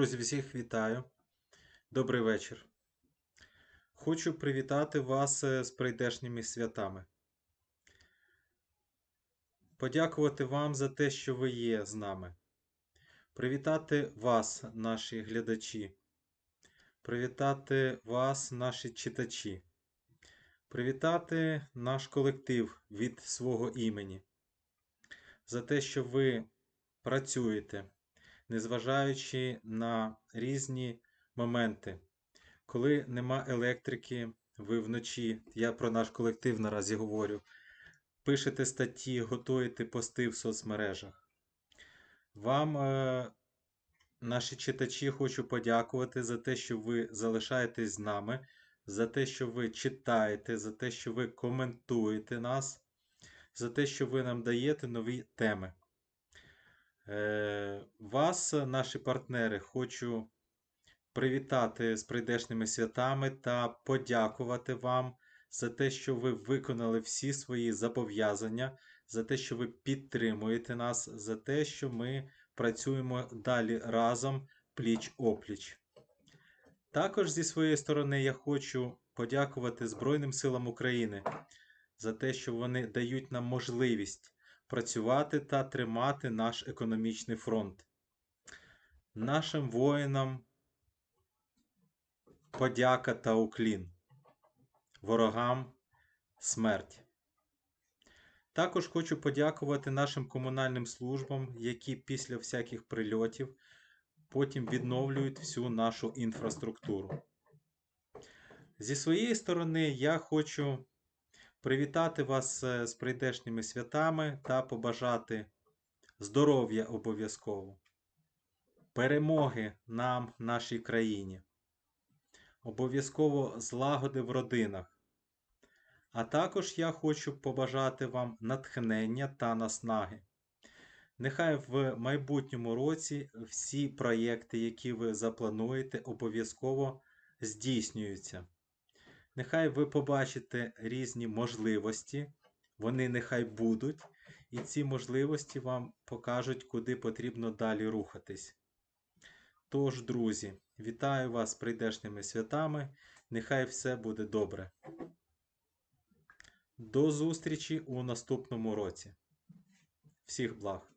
Друзі, всіх вітаю. Добрий вечір. Хочу привітати вас е, з прийдешніми святами. Подякувати вам за те, що ви є з нами. Привітати вас, наші глядачі. Привітати вас, наші читачі. Привітати наш колектив від свого імені. За те, що ви працюєте незважаючи на різні моменти. Коли нема електрики, ви вночі, я про наш колектив наразі говорю, пишете статті, готуєте пости в соцмережах. Вам, е, наші читачі, хочу подякувати за те, що ви залишаєтесь з нами, за те, що ви читаєте, за те, що ви коментуєте нас, за те, що ви нам даєте нові теми. Е, Вас, наші партнери, хочу привітати з прийдешніми святами та подякувати вам за те, що ви виконали всі свої зобов'язання, за те, що ви підтримуєте нас, за те, що ми працюємо далі разом пліч опліч. Також зі своєї сторони я хочу подякувати Збройним силам України за те, що вони дають нам можливість працювати та тримати наш економічний фронт. Нашим воїнам подяка та уклін, ворогам смерть. Також хочу подякувати нашим комунальним службам, які після всяких прильотів потім відновлюють всю нашу інфраструктуру. Зі своєї сторони, я хочу привітати вас е, з прийдешніми святами та побажати здоров'я обов'язково, перемоги нам, нашій країні, обов'язково злагоди в родинах. А також я хочу побажати вам натхнення та наснаги. Нехай в майбутньому році всі проєкти, які ви заплануєте, обов'язково здійснюються. Нехай ви побачите різні можливості, вони нехай будуть, і ці можливості вам покажуть, куди потрібно далі рухатись. Тож, друзі, вітаю вас з прийдешніми святами. Нехай все буде добре. До зустрічі у наступному році. Всіх благ!